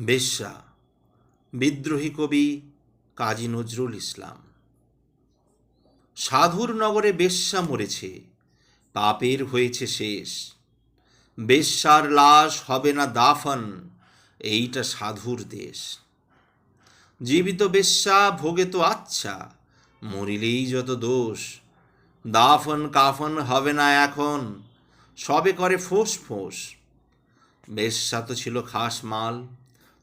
বেশ্যা, বিদ্রোহী কবি কাজী নজরুল ইসলাম। সাধুর নগরে বেশ্যা মরেছে, পাপের হয়েছে শেষ। বেশ্যার লাশ হবে না দাফন, এইটা সাধুর দেশ। জীবিত বেশ্যা, ভোগে তো আচ্ছা মরিলেই যত দোষ। দাফন কাফন হবে না এখন, সবে করে ফোঁস ফোঁস। বেশ্যা তো ছিল খাস মাল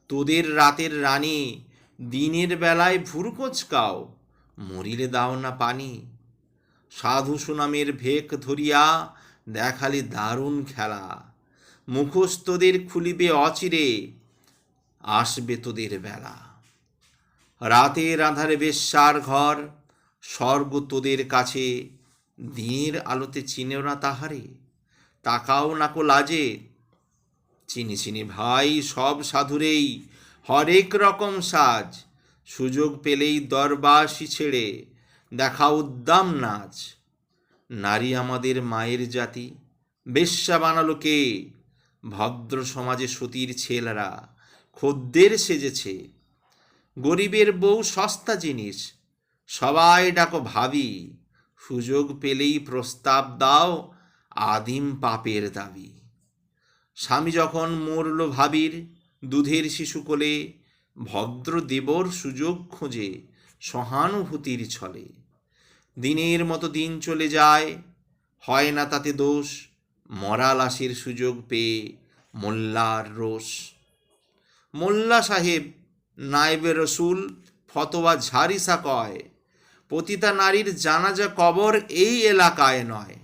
তোদের রাতের রানী, দিনের বেলায় ভুরকোচকাও মরিলে দাও না পানি। সাধু সুনামের ভেক ধরিয়া দেখালে দারুণ খেলা। মুখোশ তোদের খুলিবে অচিরে, আসবে তোদের বেলা। রাতের আধারে বেশ্যার ঘর, স্বর্গ তোদের কাছে, দিনের আলোতে চিনেও না তাহারে। তাকাও নাকো লাজে চিনি চিনি ভাই, সব সাধুরেই। হরেক রকম সাজ, সুযোগ পেলেই দরবাসি ছেড়ে দেখা উদ্দাম নাচ। নারী আমাদের মায়ের জাতি, বেশ্যা বানালো কে? ভদ্র সমাজে সতীর ছেলেরা খদ্দের সেজেছে। গরিবের বউ সস্তা জিনিস, সবাই ডাকো ভাবি। সুযোগ পেলেই প্রস্তাব দাও আদিম পাপের দাবি। স্বামী যখন মরল ভাবির দুধের শিশু কোলে, ভদ্র দেবর সুযোগ খোঁজে সহানুভূতির ছলে। দিনের মতো দিন চলে যায়, হয় না তাতে দোষ, মরা লাশের সুযোগ পেয়ে মোল্লার রোষ। মোল্লা সাহেব, নায়েবে রসুল, ফতোয়া ঝারিসা কয়, পতিতা নারীর জানাজা কবর এই এলাকায় নয়।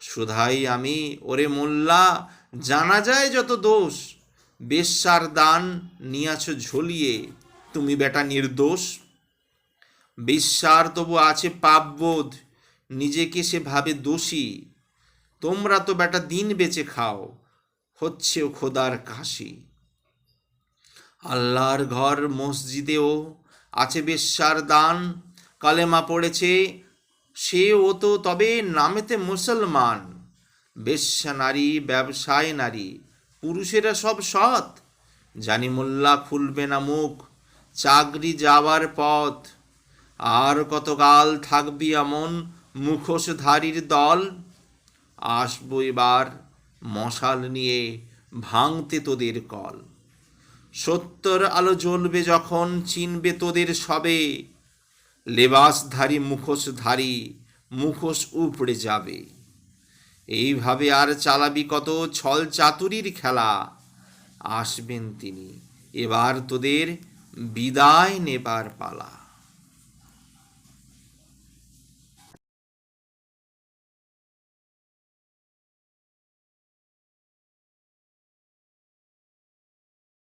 শুধাই আমি ওরে মোল্লা জানা যায় যত দোষ, বেশ্যার দান নিয়াছ ঝলিয়ে, তুমি বেটা নির্দোষ। বিশ্বার তবু আছে পাপবোধ, নিজেকে সে ভাবে দোষী। তোমরা তো বেটা দিন বেঁচে খাও হচ্ছে খোদার কাশি। আল্লাহর ঘর মসজিদেও আছে বেশ্যার দান, কালেমা পড়েছে সে ও তো তবে নামেতে মুসলমান। বেশ্যা নারী, ব্যবসায় নারী, পুরুষেরা সব সৎ। জানি মোল্লা খুলবে না মুখ, চাকরি যাওয়ার পথ। আর কতকাল থাকবি এমন মুখোশধারীর দল? আসব এবার মশাল নিয়ে ভাঙতে তোদের কল। সত্তর আলো জ্বলবে যখন চিনবে তোদের সবে। লেবাসধারী, মুখোশধারী, মুখোশ উপড়ে যাবে। এইভাবে আর চালাবি কত? ছল চাতুরির খেলা। আসবেন তিনি। এবার তোদের বিদায় নেবার পালা।